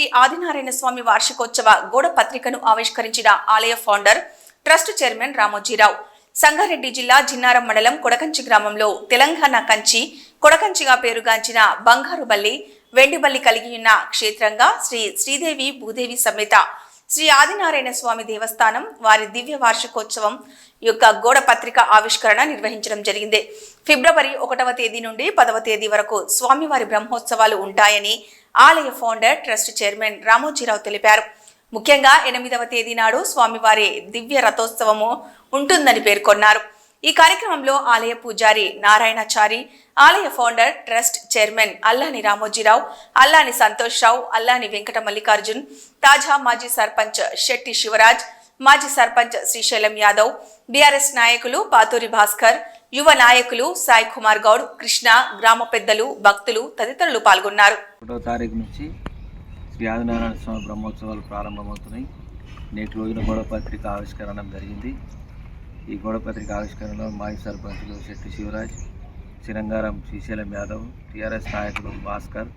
శ్రీ ఆదినారాయణ స్వామి వార్షికోత్సవ గోడ పత్రికను ఆవిష్కరించిన ఆలయ founder trust chairman Ramoji Rao. Sangareddy జిల్లా జిన్నారం మండలం కొడకంచి గ్రామంలో తెలంగాణ కంచి కొడకంచిగా పేరుగాంచిన బంగారుబల్లి వెండిబల్లి కలిగి ఉన్న క్షేత్రంగా శ్రీ శ్రీదేవి భూదేవి సమేత శ్రీ ఆదినారాయణ స్వామి దేవస్థానం వారి దివ్య వార్షికోత్సవం యొక్క గోడ పత్రిక ఆవిష్కరణ నిర్వహించడం జరిగింది. ఫిబ్రవరి ఒకటవ తేదీ నుండి పదవ తేదీ వరకు స్వామివారి బ్రహ్మోత్సవాలు ఉంటాయని ఆలయ ఫౌండర్ ట్రస్ట్ చైర్మన్ రామోజీరావు తెలిపారు. ముఖ్యంగా ఎనిమిదవ తేదీ నాడు స్వామివారి దివ్య రథోత్సవము ఉంటుందని పేర్కొన్నారు. ఈ కార్యక్రమంలో ఆలయ పూజారి నారాయణచారి ఆలయ ఫౌండర్ ట్రస్ట్ చైర్మన్ అల్లాని రామోజీరావు అల్లాని సంతోష్ రావు అల్లాని వెంకట మల్లికార్జున్ తాజా మాజీ సర్పంచ్ శెట్టి శివరాజ్ మాజీ సర్పంచ్ శ్రీశైలం యాదవ్ బీఆర్ఎస్ నాయకులు పాతూరి భాస్కర్ యువ నాయకులు సాయి కుమార్ గౌడ్ కృష్ణ గ్రామ పెద్దలు భక్తులు తదితరులు పాల్గొన్నారు. ఒకటో తారీఖు నుంచి శ్రీ ఆదినారాయణ స్వామి బ్రహ్మోత్సవాలు ప్రారంభమవుతున్నాయి. నేటి రోజున గొడవ పత్రిక ఆవిష్కరణ జరిగింది. ఈ గొడవ పత్రిక ఆవిష్కరణలో మాజీ సర్పంచులు శెట్టి శివరాజ్ చిరంగారం శ్రీశైలం యాదవ్ టీఆర్ఎస్ నాయకులు భాస్కర్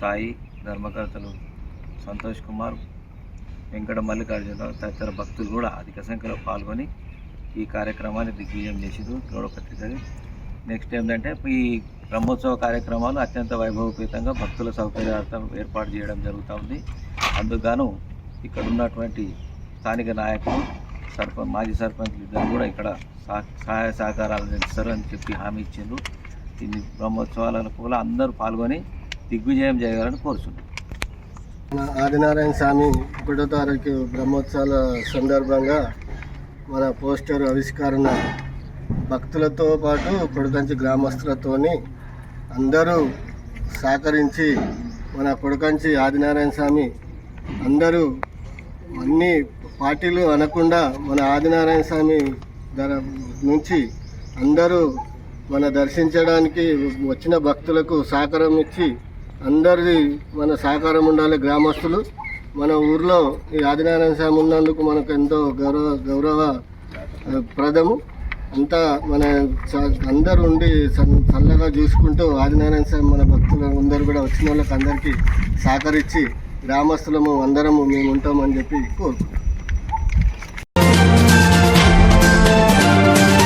సాయి ధర్మకర్తలు సంతోష్ కుమార్ వెంకట మల్లికార్జునరావు తదితర భక్తులు కూడా అధిక సంఖ్యలో పాల్గొని ఈ కార్యక్రమాన్ని దిగ్విజయం చేసారు గౌరవపత్రికది నెక్స్ట్ ఏంటంటే ఈ బ్రహ్మోత్సవ కార్యక్రమాలు అత్యంత వైభవపేతంగా భక్తుల సౌకర్యార్థం ఏర్పాటు చేయడం జరుగుతుంది అందుకు ఇక్కడ ఉన్నటువంటి స్థానిక నాయకులు సర్పంచ్ మాజీ సర్పంచ్లు ఇద్దరు కూడా ఇక్కడ సహ- సహాయ సహకారాలు అందిస్తారు అని చెప్పి హామీ ఇచ్చిండ్రు. ఈ బ్రహ్మోత్సవాలకు కూడా అందరూ పాల్గొని దిగ్విజయం చేయాలని కోరుచున్నారు ఆదినారాయణ స్వామి ఒకటో తారీఖు బ్రహ్మోత్సవాల సందర్భంగా మన పోస్టర్ ఆవిష్కరణ భక్తులతో పాటు కొడకంచి గ్రామస్తులతోని అందరూ సహకరించి మన కొడకంచి ఆదినారాయణ స్వామి అందరూ అన్ని పార్టీలు అనకుండా మన ఆదినారాయణ స్వామి ధర నుంచి అందరూ మన దర్శించడానికి వచ్చిన భక్తులకు సహకారం ఇచ్చి అందరిది మన సహకారం ఉండాలి గ్రామస్తులు. మన ఊర్లో ఈ ఆదినారాయణ స్వామి ఉన్నందుకు మనకు ఎంతో గౌరవ గౌరవ ప్రదము. అంతా మన అందరు అందరూ ఉండి చ- చల్లగా చూసుకుంటూ ఆదినారాయణ స్వామి మన భక్తులు అందరూ కూడా వచ్చిన వాళ్ళకి అందరికీ సహకరించి గ్రామస్తులము అందరము మేము ఉంటామని చెప్పి కోరుకుంటున్నాం.